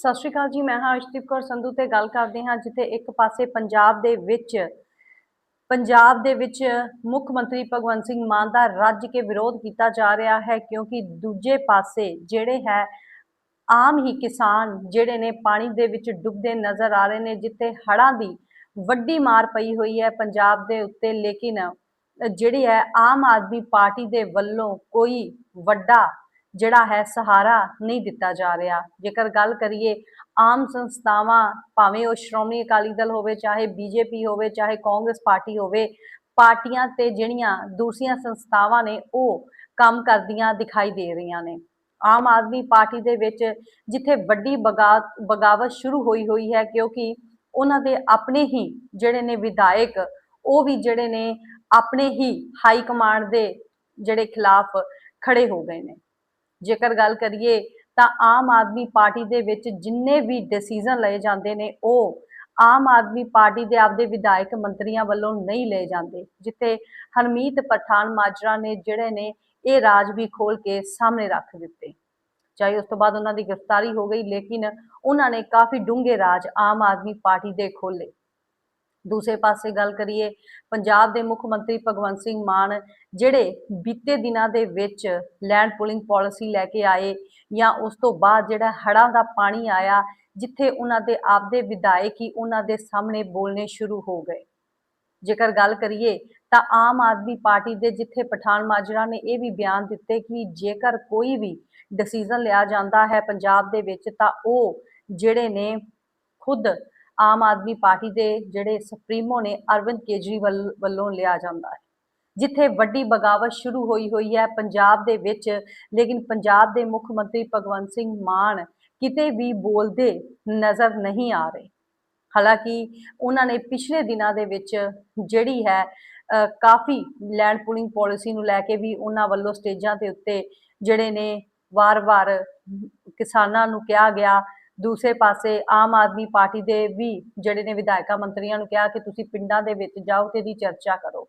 ਸਤਿ ਸ਼੍ਰੀ ਅਕਾਲ ਜੀ, ਮੈਂ ਹਾਂ ਅਰਸ਼ਦੀਪ ਕੌਰ ਸੰਧੂ ਤੇ ਗੱਲ ਕਰਦੇ ਹਾਂ ਜਿੱਥੇ ਇੱਕ ਪਾਸੇ ਪੰਜਾਬ ਦੇ ਵਿੱਚ, ਪੰਜਾਬ ਦੇ ਵਿੱਚ ਮੁੱਖ ਮੰਤਰੀ ਭਗਵੰਤ ਸਿੰਘ ਮਾਨ ਦਾ ਰੱਜ ਕੇ ਵਿਰੋਧ ਕੀਤਾ ਜਾ ਰਿਹਾ ਹੈ ਕਿਉਂਕਿ ਦੂਜੇ ਪਾਸੇ ਜਿਹੜੇ ਹੈ, ਆਮ ਹੀ ਕਿਸਾਨ ਜਿਹੜੇ ਨੇ ਪਾਣੀ ਦੇ ਵਿੱਚ ਡੁੱਬਦੇ ਨਜ਼ਰ ਆ ਰਹੇ ਨੇ, ਜਿੱਥੇ ਹੜ੍ਹਾਂ ਦੀ ਵੱਡੀ ਮਾਰ ਪਈ ਹੋਈ ਹੈ ਪੰਜਾਬ ਦੇ ਉੱਤੇ, ਲੇਕਿਨ ਜਿਹੜੀ ਹੈ ਆਮ ਆਦਮੀ ਪਾਰਟੀ ਦੇ ਵੱਲੋਂ ਕੋਈ ਵੱਡਾ ਜਿਹੜਾ ਹੈ ਸਹਾਰਾ ਨਹੀਂ ਦਿੱਤਾ ਜਾ ਰਿਹਾ। ਜੇਕਰ ਗੱਲ ਕਰੀਏ ਆਮ ਸੰਸਥਾਵਾਂ, ਭਾਵੇਂ ਉਹ ਸ਼੍ਰੋਮਣੀ ਅਕਾਲੀ ਦਲ ਹੋਵੇ, ਚਾਹੇ ਬੀਜੇਪੀ ਹੋਵੇ, ਚਾਹੇ ਕਾਂਗਰਸ ਪਾਰਟੀ ਹੋਵੇ, ਪਾਰਟੀਆਂ ਤੇ ਜਿਹੜੀਆਂ ਦੂਸਰੀਆਂ ਸੰਸਥਾਵਾਂ ਨੇ, ਉਹ ਕੰਮ ਕਰਦੀਆਂ ਦਿਖਾਈ ਦੇ ਰਹੀਆਂ ਨੇ। ਆਮ ਆਦਮੀ ਪਾਰਟੀ ਦੇ ਵਿੱਚ ਜਿੱਥੇ ਵੱਡੀ ਬਗਾ- ਬਗਾਵਤ ਸ਼ੁਰੂ ਹੋਈ ਹੋਈ ਹੈ, ਕਿਉਂਕਿ ਉਹਨਾਂ ਦੇ ਆਪਣੇ ਹੀ ਜਿਹੜੇ ਨੇ ਵਿਧਾਇਕ, ਉਹ ਵੀ ਜਿਹੜੇ ਨੇ ਆਪਣੇ ਹੀ ਹਾਈ ਕਮਾਂਡ ਦੇ ਜਿਹੜੇ ਖਿਲਾਫ ਖੜੇ ਹੋ ਗਏ ਨੇ। ਜੇਕਰ ਗੱਲ ਕਰੀਏ ਤਾਂ ਆਮ ਆਦਮੀ ਪਾਰਟੀ ਦੇ ਵਿੱਚ ਜਿੰਨੇ ਵੀ ਡਿਸੀਜਨ ਲਏ ਜਾਂਦੇ ਨੇ, ਉਹ ਆਮ ਆਦਮੀ ਪਾਰਟੀ ਦੇ ਆਪਦੇ ਵਿਧਾਇਕ ਮੰਤਰੀਆਂ ਵੱਲੋਂ ਨਹੀਂ ਲਏ ਜਾਂਦੇ, ਜਿੱਥੇ ਹਰਮੀਤ ਪਠਾਨ ਮਾਜਰਾ ਨੇ ਜਿਹੜੇ ਨੇ ਇਹ ਰਾਜ ਵੀ ਖੋਲ ਕੇ ਸਾਹਮਣੇ ਰੱਖ ਦਿੱਤੇ। ਚਾਹੇ ਉਸ ਤੋਂ ਬਾਅਦ ਉਹਨਾਂ ਦੀ ਗ੍ਰਿਫਤਾਰੀ ਹੋ ਗਈ, ਲੇਕਿਨ ਉਹਨਾਂ ਨੇ ਕਾਫੀ ਡੂੰਘੇ ਰਾਜ ਆਮ ਆਦਮੀ ਪਾਰਟੀ ਦੇ ਖੋਲੇ ਦੂਸਰੇ ਪਾਸੇ ਗੱਲ ਕਰੀਏ, ਪੰਜਾਬ ਦੇ ਮੁੱਖ ਮੰਤਰੀ ਭਗਵੰਤ ਸਿੰਘ ਮਾਨ ਜਿਹੜੇ ਬੀਤੇ ਦਿਨਾਂ ਦੇ ਵਿੱਚ ਲੈਂਡ ਪੂਲਿੰਗ ਪਾਲਿਸੀ ਲੈ ਕੇ ਆਏ ਜਾਂ ਉਸ ਤੋਂ ਬਾਅਦ ਜਿਹੜਾ ਹੜ੍ਹਾਂ ਦਾ ਪਾਣੀ ਆਇਆ, ਜਿੱਥੇ ਉਹਨਾਂ ਦੇ ਆਪਦੇ ਵਿਧਾਇਕ ਹੀ ਉਹਨਾਂ ਦੇ ਸਾਹਮਣੇ ਬੋਲਣੇ ਸ਼ੁਰੂ ਹੋ ਗਏ। ਜੇਕਰ ਗੱਲ ਕਰੀਏ ਤਾਂ ਆਮ ਆਦਮੀ ਪਾਰਟੀ ਦੇ ਜਿੱਥੇ ਪਠਾਨ ਮਾਜਰਾ ਨੇ ਇਹ ਵੀ ਬਿਆਨ ਦਿੱਤੇ ਕਿ ਜੇਕਰ ਕੋਈ ਵੀ ਡਿਸੀਜਨ ਲਿਆ ਜਾਂਦਾ ਹੈ ਪੰਜਾਬ ਦੇ ਵਿੱਚ ਤਾਂ ਉਹ ਜਿਹੜੇ ਨੇ ਖੁਦ ਆਮ ਆਦਮੀ ਪਾਰਟੀ ਦੇ ਜਿਹੜੇ ਸੁਪਰੀਮੋ ਨੇ ਅਰਵਿੰਦ ਕੇਜਰੀਵਾਲ ਵੱਲੋਂ ਲਿਆ ਜਾਂਦਾ ਹੈ। ਜਿੱਥੇ ਵੱਡੀ ਬਗਾਵਤ ਸ਼ੁਰੂ ਹੋਈ ਹੋਈ ਹੈ ਪੰਜਾਬ ਦੇ ਵਿੱਚ, ਲੇਕਿਨ ਪੰਜਾਬ ਦੇ ਮੁੱਖ ਮੰਤਰੀ ਭਗਵੰਤ ਸਿੰਘ ਮਾਨ ਕਿਤੇ ਵੀ ਬੋਲਦੇ ਨਜ਼ਰ ਨਹੀਂ ਆ ਰਹੇ। ਹਾਲਾਂਕਿ ਉਹਨਾਂ ਨੇ ਪਿਛਲੇ ਦਿਨਾਂ ਦੇ ਵਿੱਚ ਜਿਹੜੀ ਹੈ ਕਾਫੀ ਲੈਂਡ ਪੂਲਿੰਗ ਪਾਲਿਸੀ ਨੂੰ ਲੈ ਕੇ ਵੀ ਉਹਨਾਂ ਵੱਲੋਂ ਸਟੇਜਾਂ ਦੇ ਉੱਤੇ ਜਿਹੜੇ ਨੇ ਵਾਰ-ਵਾਰ ਕਿਸਾਨਾਂ ਨੂੰ ਕਿਹਾ ਗਿਆ ਦੂਸਰੇ ਪਾਸੇ ਆਮ ਆਦਮੀ ਪਾਰਟੀ ਦੇ ਵੀ ਜਿਹੜੇ ਨੇ ਵਿਧਾਇਕਾਂ ਮੰਤਰੀਆਂ ਨੂੰ ਕਿਹਾ ਕਿ ਤੁਸੀਂ ਪਿੰਡਾਂ ਦੇ ਵਿੱਚ ਜਾਓ ਤੇ ਦੀ ਚਰਚਾ ਕਰੋ।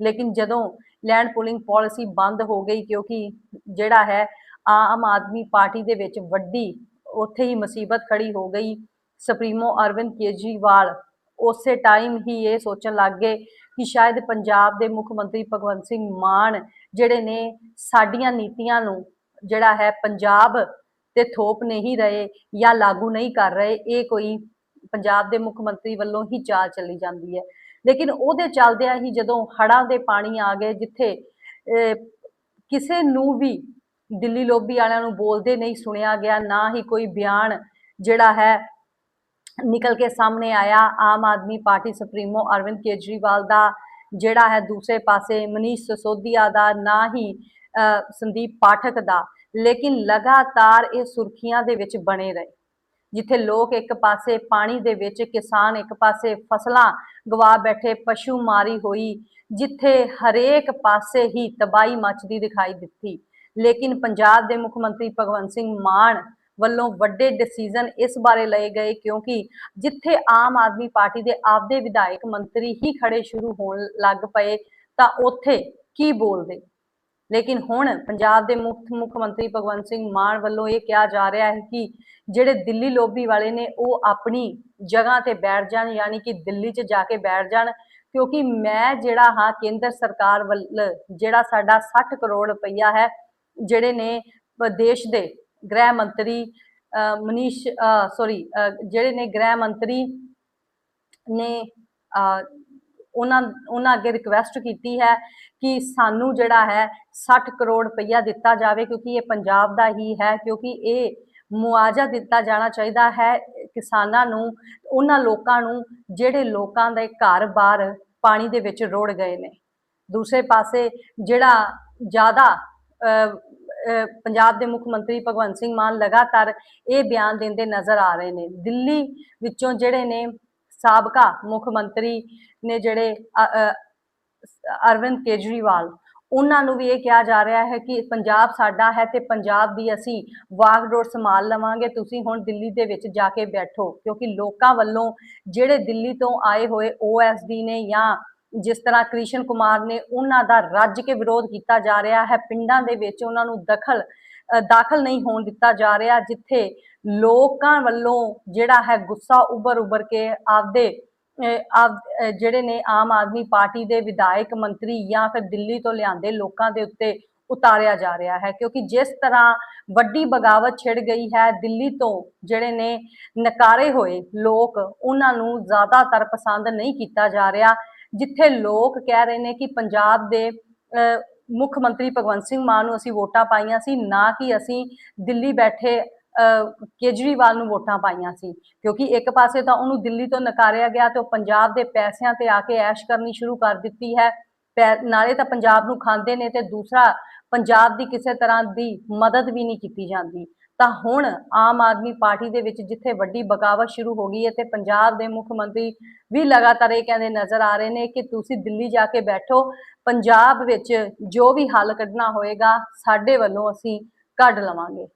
ਲੇਕਿਨ ਜਦੋਂ ਲੈਂਡ ਪੂਲਿੰਗ ਪਾਲਿਸੀ ਬੰਦ ਹੋ ਗਈ ਕਿਉਂਕਿ ਜਿਹੜਾ ਹੈ ਆਮ ਆਦਮੀ ਪਾਰਟੀ ਦੇ ਵਿੱਚ ਵੱਡੀ ਉੱਥੇ ਹੀ ਮੁਸੀਬਤ ਖੜੀ ਹੋ ਗਈ। ਸੁਪਰੀਮੋ ਅਰਵਿੰਦ ਕੇਜਰੀਵਾਲ ਉਸੇ ਟਾਈਮ ਹੀ ਇਹ ਸੋਚਣ ਲੱਗ ਗਏ ਕਿ ਸ਼ਾਇਦ ਪੰਜਾਬ ਦੇ ਮੁੱਖ ਮੰਤਰੀ ਭਗਵੰਤ ਸਿੰਘ ਮਾਨ ਜਿਹੜੇ ਨੇ ਸਾਡੀਆਂ ਨੀਤੀਆਂ ਨੂੰ ਜਿਹੜਾ ਹੈ ਪੰਜਾਬ ਤੇ ਥੋਪ ਨਹੀਂ ਰਹੇ ਜਾਂ ਲਾਗੂ ਨਹੀਂ ਕਰ ਰਹੇ, ਇਹ ਕੋਈ ਪੰਜਾਬ ਦੇ ਮੁੱਖ ਮੰਤਰੀ ਵੱਲੋਂ ਹੀ ਚਾਲ ਚੱਲੀ ਜਾਂਦੀ ਹੈ। ਲੇਕਿਨ ਉਹਦੇ ਚੱਲਦਿਆਂ ਹੀ ਜਦੋਂ ਹੜ੍ਹਾਂ ਦੇ ਪਾਣੀ ਆ ਗਏ, ਜਿੱਥੇ ਕਿਸੇ ਨੂੰ ਵੀ ਦਿੱਲੀ ਲੋਬੀ ਵਾਲਿਆਂ ਨੂੰ ਬੋਲਦੇ ਨਹੀਂ ਸੁਣਿਆ ਗਿਆ, ਨਾ ਹੀ ਕੋਈ ਬਿਆਨ ਜਿਹੜਾ ਹੈ ਨਿਕਲ ਕੇ ਸਾਹਮਣੇ ਆਇਆ। ਆਮ ਆਦਮੀ ਪਾਰਟੀ ਸੁਪਰੀਮੋ ਅਰਵਿੰਦ ਕੇਜਰੀਵਾਲ ਦਾ ਜਿਹੜਾ ਹੈ ਦੂਸਰੇ ਪਾਸੇ ਮਨੀਸ਼ ਸਸੋਦੀਆ ਦਾ, ਨਾ ਹੀ ਸੰਦੀਪ ਪਾਠਕ ਦਾ। ਲੇਕਿਨ ਲਗਾਤਾਰ ਇਹ ਸੁਰਖੀਆਂ ਦੇ ਵਿੱਚ ਬਣੇ ਰਹੇ। ਜਿੱਥੇ ਲੋਕ ਇੱਕ ਪਾਸੇ ਪਾਣੀ ਦੇ ਵਿੱਚ, ਕਿਸਾਨ ਇੱਕ ਪਾਸੇ ਫਸਲਾਂ ਗਵਾ ਬੈਠੇ, ਪਸ਼ੂ ਮਾਰੀ ਹੋਈ, ਜਿੱਥੇ ਹਰੇਕ ਪਾਸੇ ਹੀ ਤਬਾਈ ਮੱਚਦੀ ਦਿਖਾਈ ਦਿੱਤੀ। ਲੇਕਿਨ ਪੰਜਾਬ ਦੇ ਮੁੱਖ ਮੰਤਰੀ ਭਗਵੰਤ ਸਿੰਘ ਮਾਨ ਵੱਲੋਂ ਵੱਡੇ ਡਿਸੀਜਨ ਇਸ ਬਾਰੇ ਲਏ ਗਏ, ਕਿਉਂਕਿ ਜਿੱਥੇ ਆਮ ਆਦਮੀ ਪਾਰਟੀ ਦੇ ਆਪਦੇ ਵਿਧਾਇਕ ਮੰਤਰੀ ਹੀ ਖੜੇ ਸ਼ੁਰੂ ਹੋਣ ਲੱਗ ਪਏ, ਤਾਂ ਉੱਥੇ ਕੀ ਬੋਲਦੇ? ਲੇਕਿਨ ਹੁਣ ਪੰਜਾਬ ਦੇ ਮੁੱਖ ਮੁੱਖ ਮੰਤਰੀ ਭਗਵੰਤ ਸਿੰਘ ਮਾਨ ਵੱਲੋਂ ਇਹ ਕਿਹਾ ਜਾ ਰਿਹਾ ਹੈ ਕਿ ਜਿਹੜੇ ਦਿੱਲੀ ਲੋਬੀ ਵਾਲੇ ਨੇ ਉਹ ਆਪਣੀ ਜਗ੍ਹਾ ਤੇ ਬੈਠ ਜਾਣ ਯਾਨੀ ਕਿ ਦਿੱਲੀ 'ਚ ਜਾ ਕੇ ਬੈਠ ਜਾਣ ਕਿਉਂਕਿ ਮੈਂ ਜਿਹੜਾ ਹਾਂ ਕੇਂਦਰ ਸਰਕਾਰ ਵੱਲ ਜਿਹੜਾ ਸਾਡਾ 60 ਕਰੋੜ ਰੁਪਈਆ ਹੈ ਜਿਹੜੇ ਨੇ ਦੇਸ਼ ਦੇ ਗ੍ਰਹਿ ਮੰਤਰੀ ਅ, ਮਨੀਸ਼ ਸੌਰੀ ਜਿਹੜੇ ਨੇ ਗ੍ਰਹਿ ਮੰਤਰੀ ਨੇ ਉਹਨਾਂ ਉਹਨਾਂ ਅੱਗੇ ਰਿਕੁਐਸਟ ਕੀਤੀ ਹੈ ਕਿ ਸਾਨੂੰ ਜਿਹੜਾ ਹੈ 60 ਕਰੋੜ ਰੁਪਈਆ ਦਿੱਤਾ ਜਾਵੇ ਕਿਉਂਕਿ ਇਹ ਪੰਜਾਬ ਦਾ ਹੀ ਹੈ, ਕਿਉਂਕਿ ਇਹ ਮੁਆਵਜ਼ਾ ਦਿੱਤਾ ਜਾਣਾ ਚਾਹੀਦਾ ਹੈ ਕਿਸਾਨਾਂ ਨੂੰ, ਉਹਨਾਂ ਲੋਕਾਂ ਨੂੰ ਜਿਹੜੇ ਲੋਕਾਂ ਦੇ ਘਰ-ਬਾਰ ਪਾਣੀ ਦੇ ਵਿੱਚ ਰੁੜ ਗਏ ਨੇ। ਦੂਸਰੇ ਪਾਸੇ ਜਿਹੜਾ ਜ਼ਿਆਦਾ ਪੰਜਾਬ ਦੇ ਮੁੱਖ ਮੰਤਰੀ ਭਗਵੰਤ ਸਿੰਘ ਮਾਨ ਲਗਾਤਾਰ ਇਹ ਬਿਆਨ ਦਿੰਦੇ ਨਜ਼ਰ ਆ ਰਹੇ ਨੇ। ਦਿੱਲੀ ਵਿੱਚੋਂ ਜਿਹੜੇ ਨੇ ਸਾਬਕਾ ਮੁੱਖ ਮੰਤਰੀ ਨੇ ਜਿਹੜੇ ਅਰਵਿੰਦ ਕੇਜਰੀਵਾਲ, ਉਹਨਾਂ ਨੂੰ ਵੀ ਇਹ ਕਿਹਾ ਜਾ ਰਿਹਾ ਹੈ ਕਿ ਪੰਜਾਬ ਸਾਡਾ ਹੈ ਤੇ ਪੰਜਾਬ ਦੀ ਅਸੀਂ ਵਾਗਡੋਰ ਸੰਭਾਲ ਲਵਾਂਗੇ, ਤੁਸੀਂ ਹੁਣ ਦਿੱਲੀ ਦੇ ਵਿੱਚ ਜਾ ਕੇ ਬੈਠੋ, ਕਿਉਂਕਿ ਲੋਕਾਂ ਵੱਲੋਂ ਜਿਹੜੇ ਦਿੱਲੀ ਤੋਂ ਆਏ ਹੋਏ ਓਐਸਡੀ ਨੇ ਜਾਂ ਜਿਸ ਤਰ੍ਹਾਂ ਕ੍ਰਿਸ਼ਨ ਕੁਮਾਰ ਨੇ, ਉਹਨਾਂ ਦਾ ਰੱਜ ਕੇ ਵਿਰੋਧ ਕੀਤਾ ਜਾ ਰਿਹਾ ਹੈ, ਪਿੰਡਾਂ ਦੇ ਵਿੱਚ ਉਹਨਾਂ ਨੂੰ ਦਖਲ ਦਾਖਲ ਨਹੀਂ ਹੋਣ ਦਿੱਤਾ ਜਾ ਰਿਹਾ, ਜਿੱਥੇ ਲੋਕਾਂ ਵੱਲੋਂ ਜਿਹੜਾ ਹੈ ਗੁੱਸਾ ਉੱਭਰ ਉੱਭਰ ਕੇ ਆਪਦੇ ਜਿਹੜੇ ਨੇ ਆਮ ਆਦਮੀ ਪਾਰਟੀ ਦੇ ਵਿਧਾਇਕ ਮੰਤਰੀ ਜਾਂ ਫਿਰ ਦਿੱਲੀ ਤੋਂ ਲਿਆਂਦੇ ਲੋਕਾਂ ਦੇ ਉੱਤੇ ਉਤਾਰਿਆ ਜਾ ਰਿਹਾ ਹੈ। ਕਿਉਂਕਿ ਜਿਸ ਤਰ੍ਹਾਂ ਵੱਡੀ ਬਗਾਵਤ ਛਿੜ ਗਈ ਹੈ ਦਿੱਲੀ ਤੋਂ ਜਿਹੜੇ ਨੇ ਨਕਾਰੇ ਹੋਏ ਲੋਕ ਉਹਨਾਂ ਨੂੰ ਜ਼ਿਆਦਾਤਰ ਪਸੰਦ ਨਹੀਂ ਕੀਤਾ ਜਾ ਰਿਹਾ ਜਿੱਥੇ ਲੋਕ ਕਹਿ ਰਹੇ ਨੇ ਕਿ ਪੰਜਾਬ ਦੇ ਅਹ, ਮੁੱਖ ਮੰਤਰੀ ਭਗਵੰਤ ਸਿੰਘ ਮਾਨ ਨੂੰ ਅਸੀਂ ਵੋਟਾਂ ਪਾਈਆਂ ਸੀ ਨਾ ਕਿ ਅਸੀਂ ਦਿੱਲੀ ਬੈਠੇ ਕੇਜਰੀਵਾਲ ਨੂੰ ਵੋਟਾਂ ਪਾਈਆਂ ਸੀ, ਕਿਉਂਕਿ ਇੱਕ ਪਾਸੇ ਤਾਂ ਉਹਨੂੰ ਦਿੱਲੀ ਤੋਂ ਨਕਾਰਿਆ ਗਿਆ ਤੇ ਉਹ ਪੰਜਾਬ ਦੇ ਪੈਸਿਆਂ ਤੇ ਆ ਕੇ ਐਸ਼ ਕਰਨੀ ਸ਼ੁਰੂ ਕਰ ਦਿੱਤੀ ਹੈ। ਪੈ- ਨਾਲੇ ਤਾਂ ਪੰਜਾਬ ਨੂੰ ਖਾਂਦੇ ਨੇ ਤੇ ਦੂਸਰਾ, ਪੰਜਾਬ ਦੀ ਕਿਸੇ ਤਰ੍ਹਾਂ ਦੀ ਮਦਦ ਵੀ ਨਹੀਂ ਕੀਤੀ ਜਾਂਦੀ। ਤਾਂ ਹੁਣ ਆਮ ਆਦਮੀ ਪਾਰਟੀ ਦੇ ਵਿੱਚ ਜਿੱਥੇ ਵੱਡੀ ਬਗਾਵਤ ਸ਼ੁਰੂ ਹੋ ਗਈ ਹੈ ਤੇ ਪੰਜਾਬ ਦੇ ਮੁੱਖ ਮੰਤਰੀ ਵੀ ਲਗਾਤਾਰ ਇਹ ਕਹਿੰਦੇ ਨਜ਼ਰ ਆ ਰਹੇ ਨੇ ਕਿ ਤੁਸੀਂ ਦਿੱਲੀ ਜਾ ਕੇ ਬੈਠੋ, ਪੰਜਾਬ ਵਿੱਚ ਜੋ ਵੀ ਹੱਲ ਕੱਢਣਾ ਹੋਏਗਾ, ਸਾਡੇ ਵੱਲੋਂ ਅਸੀਂ ਕੱਢ ਲਵਾਂਗੇ।